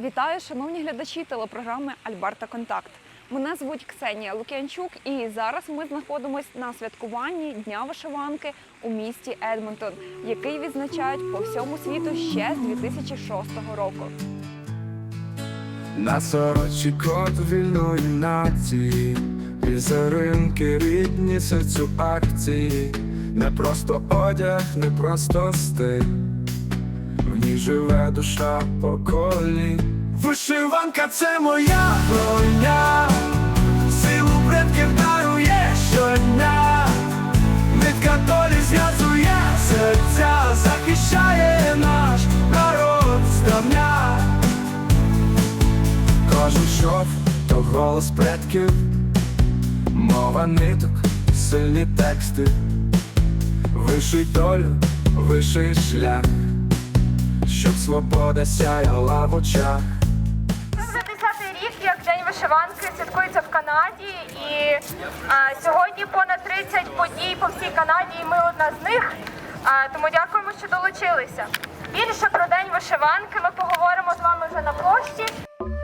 Вітаю, шановні глядачі телепрограми Альберта Контакт. Мене звуть Ксенія Лук'янчук, і зараз ми знаходимося на святкуванні Дня вишиванки у місті Едмонтон, який відзначають по всьому світу ще з 2006 року. На сорочі код вільної нації, візеринки рідні серцю акції, не просто одяг, не просто стиль, в ній живе душа поколінь. Вишиванка це моя броня, силу предків дарує щодня, нитка долі зв'язує серця, захищає наш народ здавня. Кожен шов то голос предків, мова ниток, сильні тексти, виший долю, виший шлях, щоб свобода сяяла в очах. Це вже 10-й рік, як День вишиванки святкується в Канаді, і а, сьогодні понад 30 подій по всій Канаді, і ми одна з них. А, тому дякуємо, що долучилися. Більше про день вишиванки ми поговоримо з вами вже на площі.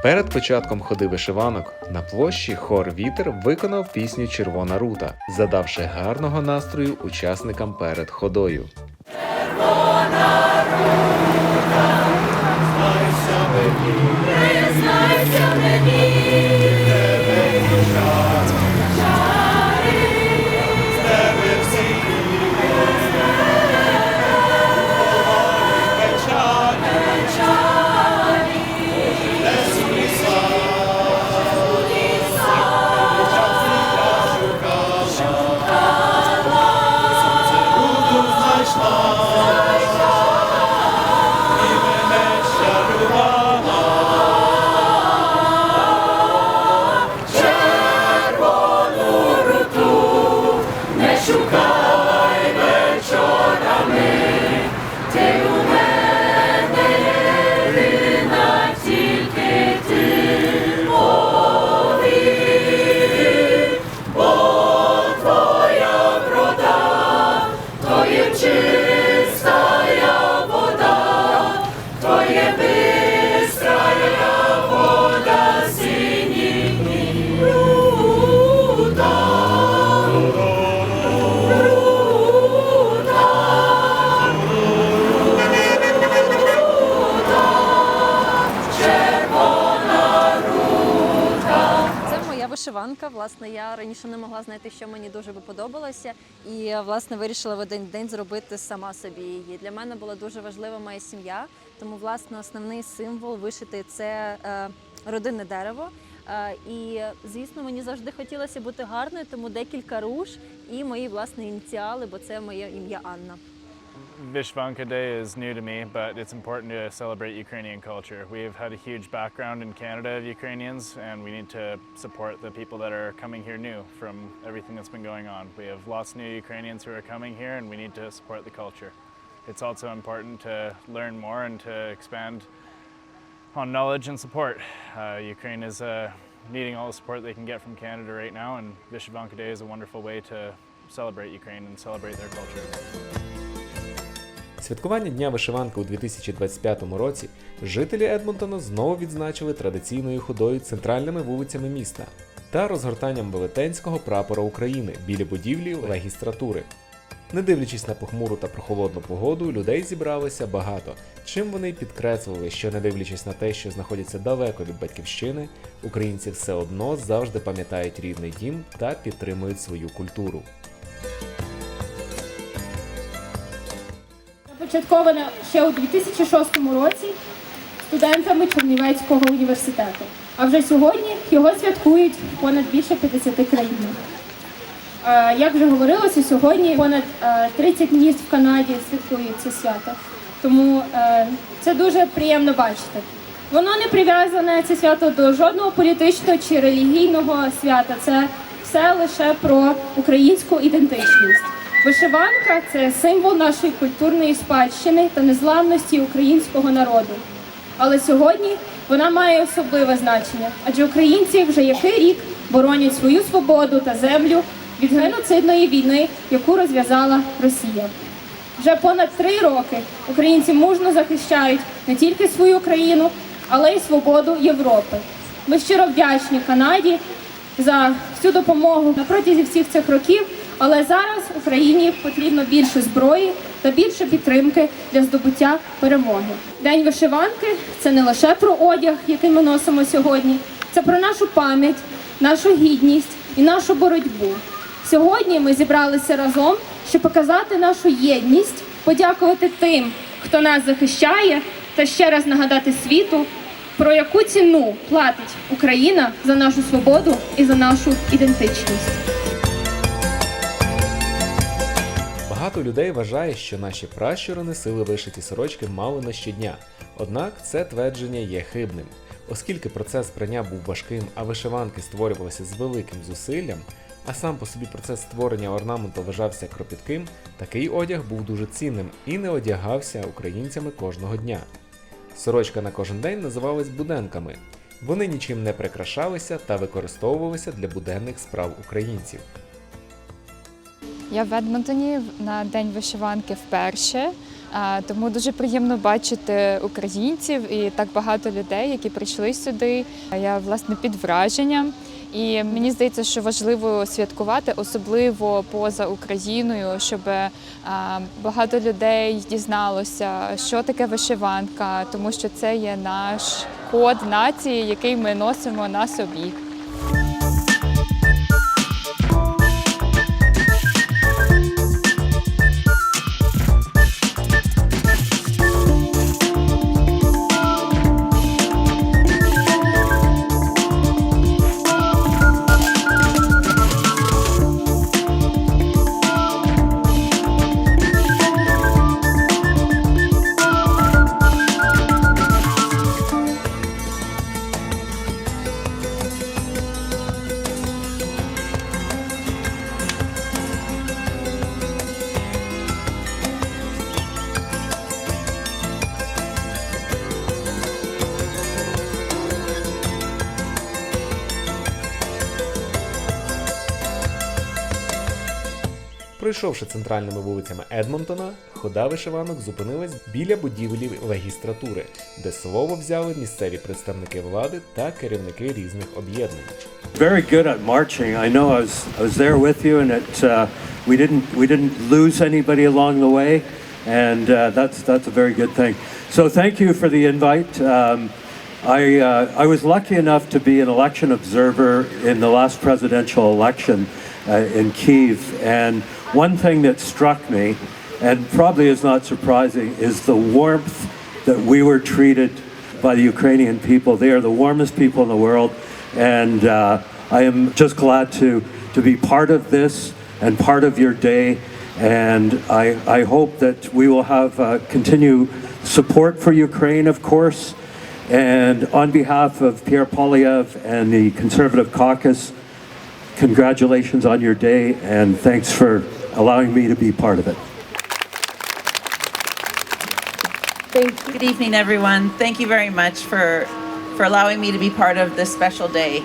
Перед початком ходи вишиванок на площі хор Вітер виконав пісню Червона рута, задавши гарного настрою учасникам перед ходою. Власне, я раніше не могла знайти, що мені дуже би подобалося, і власне вирішила в один день зробити сама собі її. Для мене була дуже важлива моя сім'я, тому власне основний символ вишити це е, родинне дерево. Е, і звісно, мені завжди хотілося бути гарною, тому декілька руш і мої власні ініціали, бо це моє ім'я Анна. Vishvanka Day is new to me, but it's important to celebrate Ukrainian culture. We've had a huge background in Canada of Ukrainians, and we need to support the people that are coming here new from everything that's been going on. We have lots of new Ukrainians who are coming here, and we need to support the culture. It's also important to learn more and to expand on knowledge and support. Uh, Ukraine is uh, needing all the support they can get from Canada right now, and Vishvanka Day is a wonderful way to celebrate Ukraine and celebrate their culture. Святкування Дня вишиванки у 2025 році жителі Едмонтона знову відзначили традиційною ходою центральними вулицями міста та розгортанням велетенського прапора України біля будівлі легістратури. Не дивлячись на похмуру та прохолодну погоду, людей зібралося багато, чим вони підкреслили, що не дивлячись на те, що знаходяться далеко від батьківщини, українці все одно завжди пам'ятають рідний дім та підтримують свою культуру. Започатковане ще у 2006 році студентами Чернівецького університету. А вже сьогодні його святкують понад більше 50 країнах. Е, Як вже говорилося, сьогодні понад е, 30 міст в Канаді святкують це свято. Тому е, це дуже приємно бачити. Воно не прив'язане це свято до жодного політичного чи релігійного свята. Це все лише про українську ідентичність. Вишиванка це символ нашої культурної спадщини та незламності українського народу. Але сьогодні вона має особливе значення, адже українці вже який рік боронять свою свободу та землю від геноцидної війни, яку розв'язала Росія. Вже понад три роки українці мужно захищають не тільки свою країну, але й свободу Європи. Ми щиро вдячні Канаді за всю допомогу на протязі всіх цих років. Але зараз Україні потрібно більше зброї та більше підтримки для здобуття перемоги. День вишиванки це не лише про одяг, який ми носимо сьогодні, це про нашу пам'ять, нашу гідність і нашу боротьбу. Сьогодні ми зібралися разом, щоб показати нашу єдність, подякувати тим, хто нас захищає, та ще раз нагадати світу, про яку ціну платить Україна за нашу свободу і за нашу ідентичність. Багато людей вважає, що наші пращури носили вишиті сорочки мало не щодня. Однак це твердження є хибним. Оскільки процес прання був важким, а вишиванки створювалися з великим зусиллям, а сам по собі процес створення орнаменту вважався кропітким, такий одяг був дуже цінним і не одягався українцями кожного дня. Сорочка на кожен день називались буденками. Вони нічим не прикрашалися та використовувалися для буденних справ українців. Я в Едмонтоні на день вишиванки вперше, тому дуже приємно бачити українців і так багато людей, які прийшли сюди. Я власне під враженням. І мені здається, що важливо святкувати, особливо поза Україною, щоб багато людей дізналося, що таке вишиванка, тому що це є наш код нації, який ми носимо на собі. Пройшовши центральними вулицями Едмонтона, хода вишиванок зупинилась біля будівлі легістратури, де слово взяли місцеві представники влади та керівники різних об'єднань. very good at marching. I know I was I was there with you, and it uh, we didn't we didn't lose anybody along the way, and uh, that's that's a very good thing. So thank you for the invite. Um, I uh, I was lucky enough to be an election observer in the last presidential election uh, in Kiev, and one thing that struck me, and probably is not surprising, is the warmth that we were treated by the Ukrainian people. They are the warmest people in the world, and uh, I am just glad to to be part of this and part of your day. And I, I hope that we will have uh, continue support for Ukraine, of course. And on behalf of Pierre Polyev and the Conservative Caucus, congratulations on your day, and thanks for allowing me to be part of it. Thank you. Good evening, everyone. Thank you very much for, for allowing me to be part of this special day.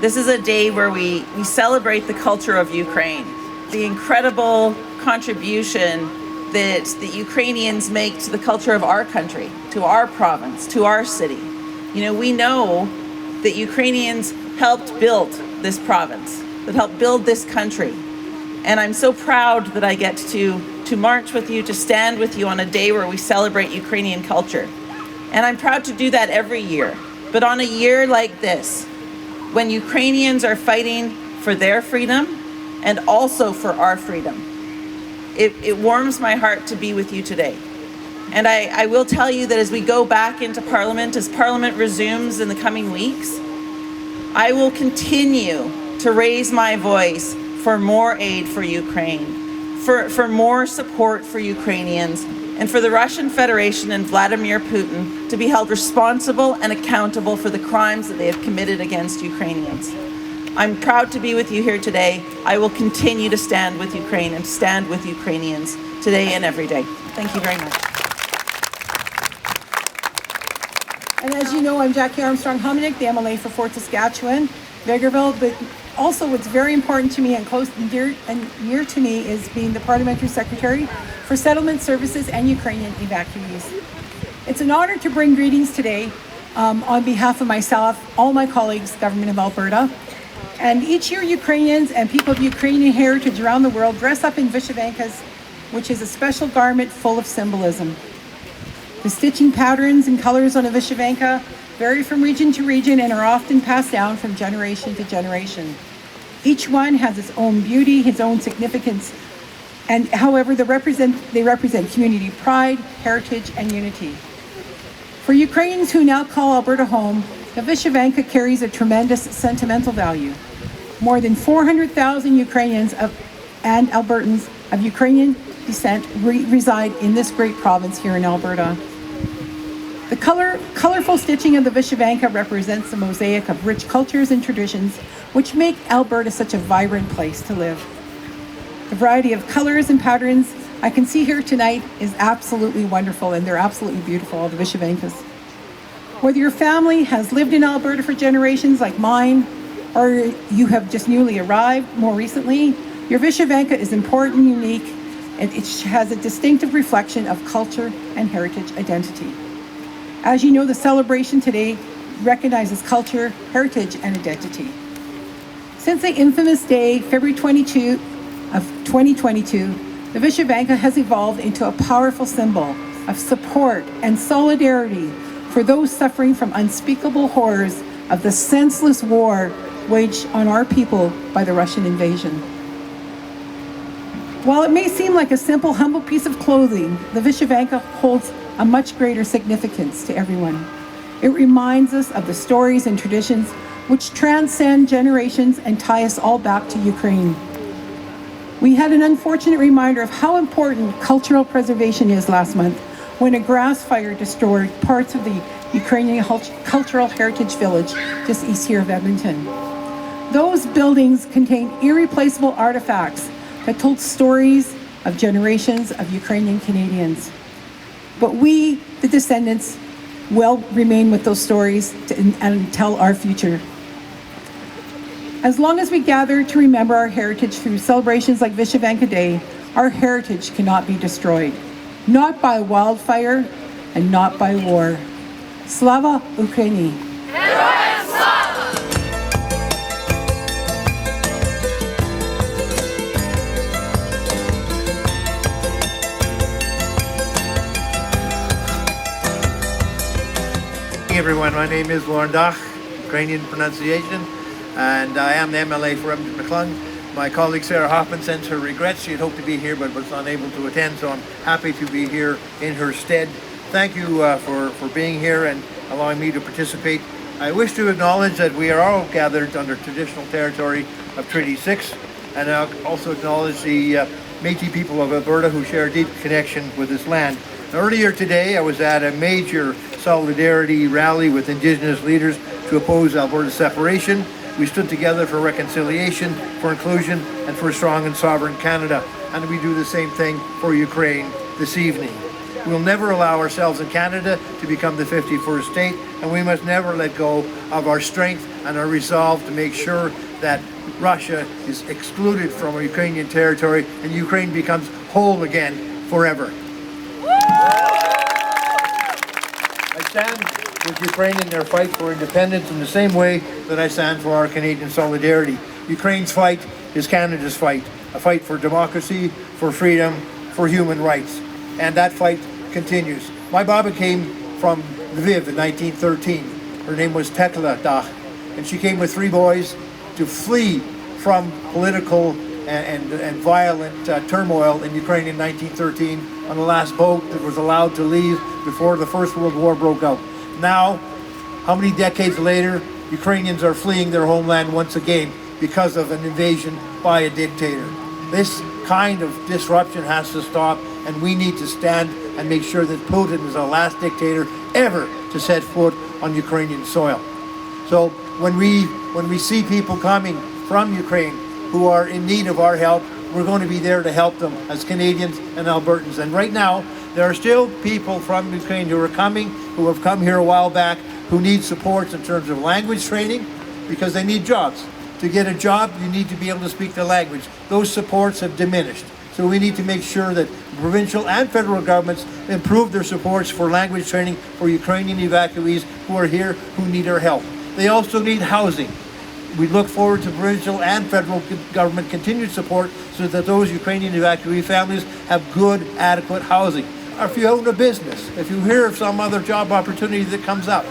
This is a day where we, we celebrate the culture of Ukraine, the incredible contribution that the Ukrainians make to the culture of our country, to our province, to our city. You know, we know that Ukrainians helped build this province, that helped build this country. And I'm so proud that I get to, to march with you, to stand with you on a day where we celebrate Ukrainian culture. And I'm proud to do that every year. But on a year like this, when Ukrainians are fighting for their freedom and also for our freedom, it, it warms my heart to be with you today. And I, I will tell you that as we go back into Parliament, as Parliament resumes in the coming weeks, I will continue to raise my voice for more aid for Ukraine, for, for more support for Ukrainians, and for the Russian Federation and Vladimir Putin to be held responsible and accountable for the crimes that they have committed against Ukrainians. I'm proud to be with you here today. I will continue to stand with Ukraine and stand with Ukrainians today and every day. Thank you very much. And as you know, I'm Jackie Armstrong Hominick, the MLA for Fort Saskatchewan, Vegreville. But also, what's very important to me and close and dear and near to me is being the parliamentary secretary for settlement services and Ukrainian evacuees. It's an honor to bring greetings today um, on behalf of myself, all my colleagues, Government of Alberta. And each year, Ukrainians and people of Ukrainian heritage around the world dress up in Vyshyvankas, which is a special garment full of symbolism. The stitching patterns and colors on a Vyshyvanka vary from region to region and are often passed down from generation to generation. Each one has its own beauty, its own significance, and however, they represent, they represent community pride, heritage, and unity. For Ukrainians who now call Alberta home, the Vyshyvanka carries a tremendous sentimental value. More than 400,000 Ukrainians of, and Albertans of Ukrainian descent re- reside in this great province here in Alberta. The color, colorful stitching of the Vyshyvanka represents a mosaic of rich cultures and traditions which make Alberta such a vibrant place to live. The variety of colors and patterns I can see here tonight is absolutely wonderful, and they're absolutely beautiful, all the Vyshyvankas. Whether your family has lived in Alberta for generations like mine, or you have just newly arrived more recently, your Vyshyvanka is important, unique, and it has a distinctive reflection of culture and heritage identity. As you know, the celebration today recognizes culture, heritage, and identity. Since the infamous day, February 22 of 2022, the Vyshyvanka has evolved into a powerful symbol of support and solidarity for those suffering from unspeakable horrors of the senseless war waged on our people by the Russian invasion. While it may seem like a simple, humble piece of clothing, the Vyshyvanka holds a much greater significance to everyone. It reminds us of the stories and traditions which transcend generations and tie us all back to Ukraine. We had an unfortunate reminder of how important cultural preservation is last month when a grass fire destroyed parts of the Ukrainian cultural heritage village just east here of Edmonton. Those buildings contain irreplaceable artifacts that told stories of generations of Ukrainian Canadians. But we, the descendants, will remain with those stories to, and tell our future. As long as we gather to remember our heritage through celebrations like Vyshyvanka Day, our heritage cannot be destroyed. Not by wildfire and not by war. Slava Ukraini! Hey everyone, my name is Lauren Dach, Ukrainian pronunciation, and I am the MLA for Edmonton McClung. My colleague Sarah Hoffman sends her regrets. She had hoped to be here but was unable to attend, so I'm happy to be here in her stead. Thank you uh, for, for being here and allowing me to participate. I wish to acknowledge that we are all gathered under traditional territory of Treaty 6, and I also acknowledge the uh, Métis people of Alberta who share a deep connection with this land. Earlier today, I was at a major solidarity rally with Indigenous leaders to oppose Alberta separation. We stood together for reconciliation, for inclusion, and for a strong and sovereign Canada. And we do the same thing for Ukraine this evening. We'll never allow ourselves in Canada to become the 51st state, and we must never let go of our strength and our resolve to make sure that Russia is excluded from Ukrainian territory and Ukraine becomes whole again forever. I stand with Ukraine in their fight for independence in the same way that I stand for our Canadian solidarity. Ukraine's fight is Canada's fight, a fight for democracy, for freedom, for human rights. And that fight continues. My Baba came from Lviv in 1913. Her name was Tekla Dach, and she came with three boys to flee from political and, and, and violent uh, turmoil in Ukraine in 1913 on the last boat that was allowed to leave before the First World War broke out. Now, how many decades later, Ukrainians are fleeing their homeland once again because of an invasion by a dictator. This kind of disruption has to stop, and we need to stand and make sure that Putin is the last dictator ever to set foot on Ukrainian soil. So when we when we see people coming from Ukraine who are in need of our help, we're going to be there to help them as Canadians and Albertans. And right now, there are still people from Ukraine who are coming, who have come here a while back, who need supports in terms of language training because they need jobs. To get a job, you need to be able to speak the language. Those supports have diminished. So we need to make sure that provincial and federal governments improve their supports for language training for Ukrainian evacuees who are here who need our help. They also need housing. We look forward to provincial and federal government continued support so that those Ukrainian evacuee families have good, adequate housing. Or if you own a business, if you hear of some other job opportunity that comes up,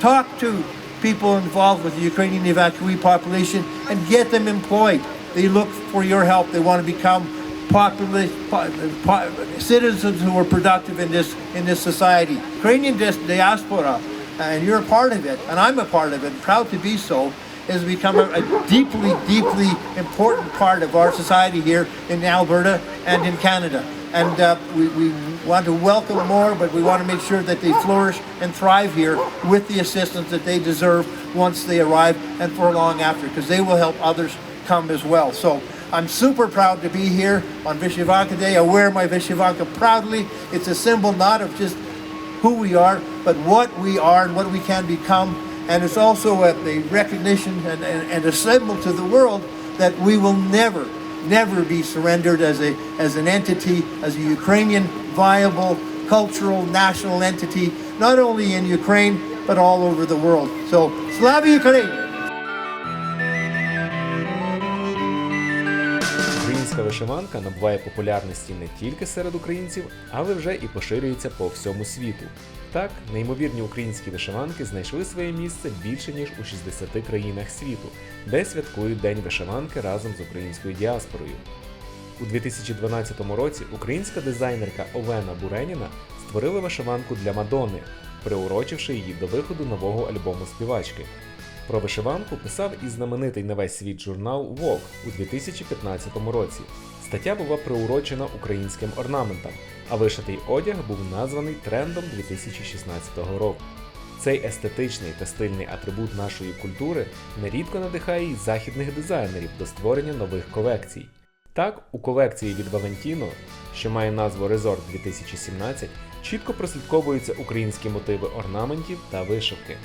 talk to people involved with the Ukrainian evacuee population and get them employed. They look for your help. They want to become popula- po- po- citizens who are productive in this in this society. Ukrainian diaspora, and you're a part of it, and I'm a part of it, proud to be so, has become a, a deeply, deeply important part of our society here in Alberta and in Canada. And uh, we, we want to welcome more, but we want to make sure that they flourish and thrive here with the assistance that they deserve once they arrive and for long after, because they will help others come as well. So I'm super proud to be here on Vishivanka Day. I wear my Vishivanka proudly. It's a symbol not of just who we are, but what we are and what we can become. And it's also a, a recognition and, and, and a symbol to the world that we will never, never be surrendered as, a, as an entity, as a Ukrainian viable cultural national entity, not only in Ukraine, but all over the world. So, Slava Ukraine! Українська вишиванка набуває популярності не тільки серед українців, але вже і поширюється по всьому світу. Так, неймовірні українські вишиванки знайшли своє місце більше ніж у 60 країнах світу, де святкують День вишиванки разом з українською діаспорою. У 2012 році українська дизайнерка Олена Буреніна створила вишиванку для Мадонни, приурочивши її до виходу нового альбому співачки. Про вишиванку писав і знаменитий на весь світ журнал Vogue у 2015 році. Стаття була приурочена українським орнаментам, а вишитий одяг був названий трендом 2016 року. Цей естетичний та стильний атрибут нашої культури нерідко надихає й західних дизайнерів до створення нових колекцій. Так, у колекції від Valentino, що має назву Resort 2017, чітко прослідковуються українські мотиви орнаментів та вишивки.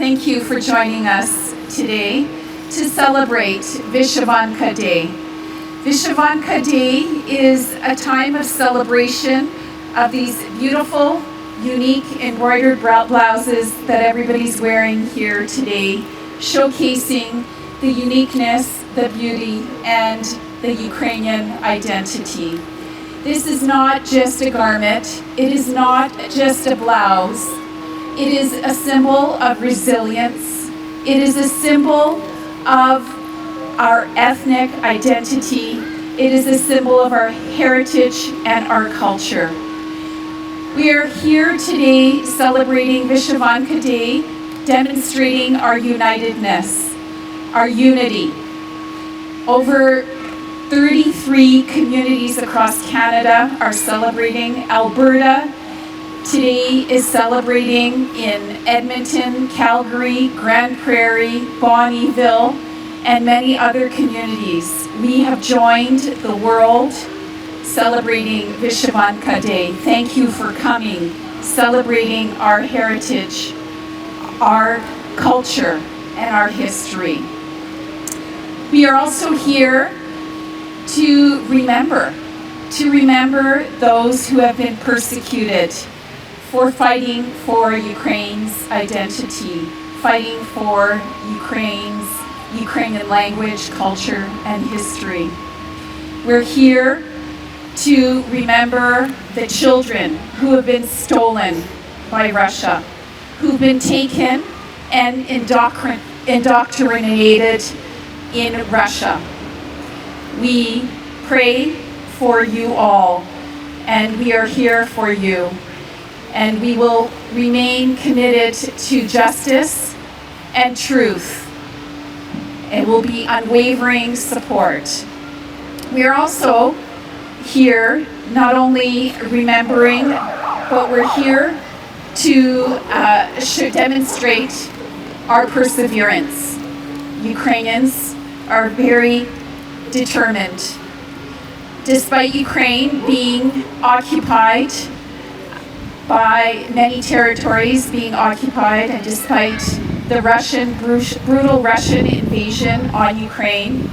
Thank you for joining us today to celebrate Vishavanka Day. Vishavanka Day is a time of celebration of these beautiful, unique embroidered blouses that everybody's wearing here today, showcasing the uniqueness, the beauty, and the Ukrainian identity. This is not just a garment, it is not just a blouse. It is a symbol of resilience. It is a symbol of our ethnic identity. It is a symbol of our heritage and our culture. We are here today celebrating Vishavanka Day, demonstrating our unitedness, our unity. Over 33 communities across Canada are celebrating. Alberta today is celebrating in Edmonton, Calgary, Grand Prairie, Bonnyville, and many other communities. We have joined the world celebrating Vishavanka Day. Thank you for coming, celebrating our heritage, our culture, and our history. We are also here to remember, to remember those who have been persecuted for fighting for Ukraine's identity, fighting for Ukraine's Ukrainian language, culture, and history. We're here to remember the children who have been stolen by Russia, who've been taken and indoctrin- indoctrinated in Russia. We pray for you all, and we are here for you. And we will remain committed to justice and truth. It will be unwavering support. We are also here not only remembering, but we're here to uh, demonstrate our perseverance. Ukrainians are very determined. Despite Ukraine being occupied by many territories being occupied, and despite the Russian brutal Russian invasion on Ukraine,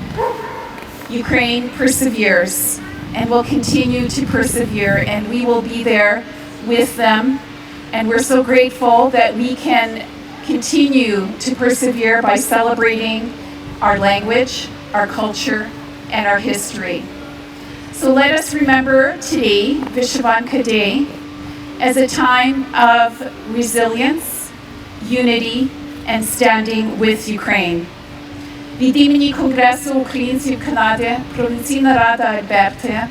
Ukraine perseveres and will continue to persevere, and we will be there with them. And we're so grateful that we can continue to persevere by celebrating our language, our culture, and our history. So let us remember today, Vishavanka Day, as a time of resilience, unity, and standing with Ukraine. Від імені Конгресу українців Канади, Провінційна Рада Альберти,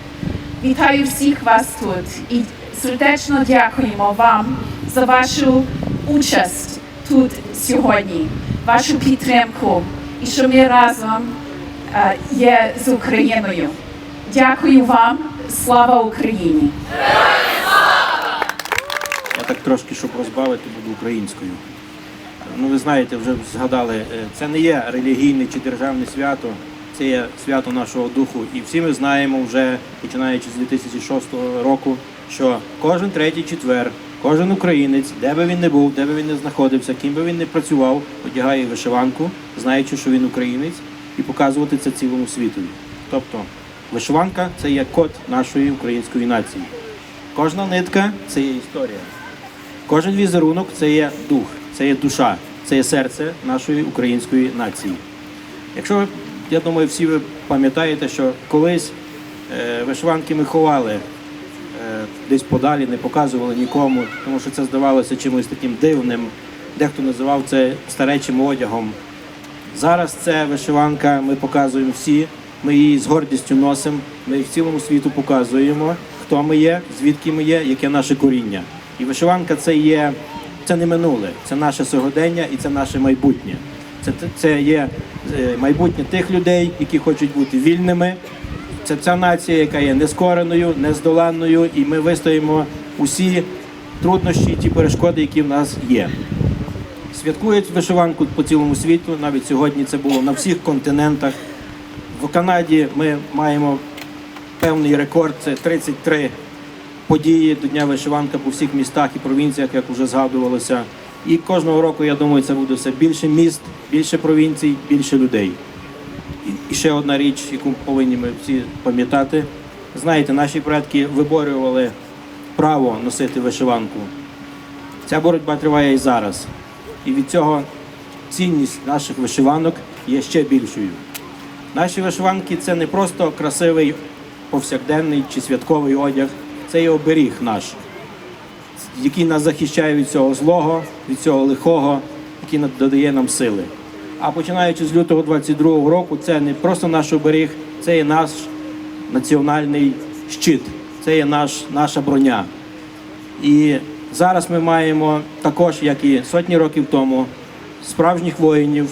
вітаю всіх вас тут і сердечно дякуємо вам за вашу участь тут сьогодні, вашу підтримку і що ми разом є з Україною. Дякую вам, слава Україні! Так трошки, щоб розбавити, буду українською. Ну, ви знаєте, вже згадали, е, це не є релігійне чи державне свято, це є свято нашого духу. І всі ми знаємо вже, починаючи з 2006 року, що кожен третій четвер, кожен українець, де би він не був, де би він не знаходився, ким би він не працював, одягає вишиванку, знаючи, що він українець, і показувати це цілому світові. Тобто вишиванка це є код нашої української нації. Кожна нитка це є історія. Кожен візерунок це є дух, це є душа, це є серце нашої української нації. Якщо я думаю, всі ви пам'ятаєте, що колись е, вишиванки ми ховали е, десь подалі, не показували нікому, тому що це здавалося чимось таким дивним. Дехто називав це старечим одягом. Зараз це вишиванка, ми показуємо всі, ми її з гордістю носимо, ми в цілому світу показуємо, хто ми є, звідки ми є, яке наше коріння. І вишиванка це є, це не минуле, це наше сьогодення і це наше майбутнє. Це, це є е, майбутнє тих людей, які хочуть бути вільними. Це ця нація, яка є нескореною, нездоланною, і ми вистоїмо усі труднощі, ті перешкоди, які в нас є. Святкують вишиванку по цілому світу. Навіть сьогодні це було на всіх континентах. В Канаді ми маємо певний рекорд це 33 події до Дня вишиванка по всіх містах і провінціях, як вже згадувалося. І кожного року, я думаю, це буде все більше міст, більше провінцій, більше людей. І- ще одна річ, яку повинні ми всі пам'ятати. Знаєте, наші предки виборювали право носити вишиванку. Ця боротьба триває і зараз. І від цього цінність наших вишиванок є ще більшою. Наші вишиванки це не просто красивий повсякденний чи святковий одяг, це є оберіг наш, який нас захищає від цього злого, від цього лихого, який додає нам сили. А починаючи з лютого 22-го року, це не просто наш оберіг, це є наш національний щит, це є наш, наша броня. І зараз ми маємо також, як і сотні років тому, справжніх воїнів,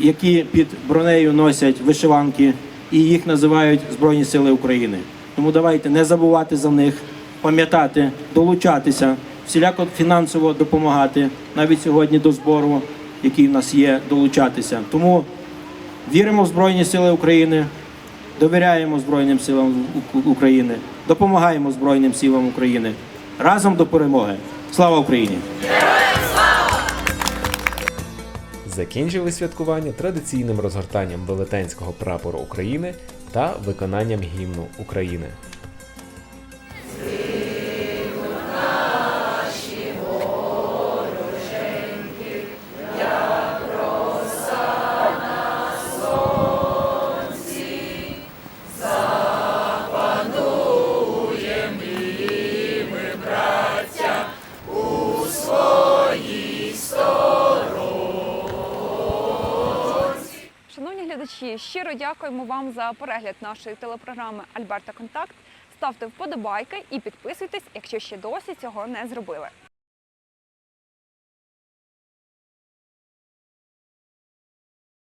які під бронею носять вишиванки, і їх називають Збройні Сили України. Тому давайте не забувати за них, пам'ятати, долучатися, всіляко фінансово допомагати, навіть сьогодні до збору, який в нас є, долучатися. Тому віримо в Збройні Сили України, довіряємо Збройним силам України, допомагаємо Збройним силам України. Разом до перемоги. Слава Україні! Закінчили святкування традиційним розгортанням велетенського прапору України та виконанням гімну України. Дякуємо вам за перегляд нашої телепрограми Альберта Контакт. Ставте вподобайки і підписуйтесь, якщо ще досі цього не зробили.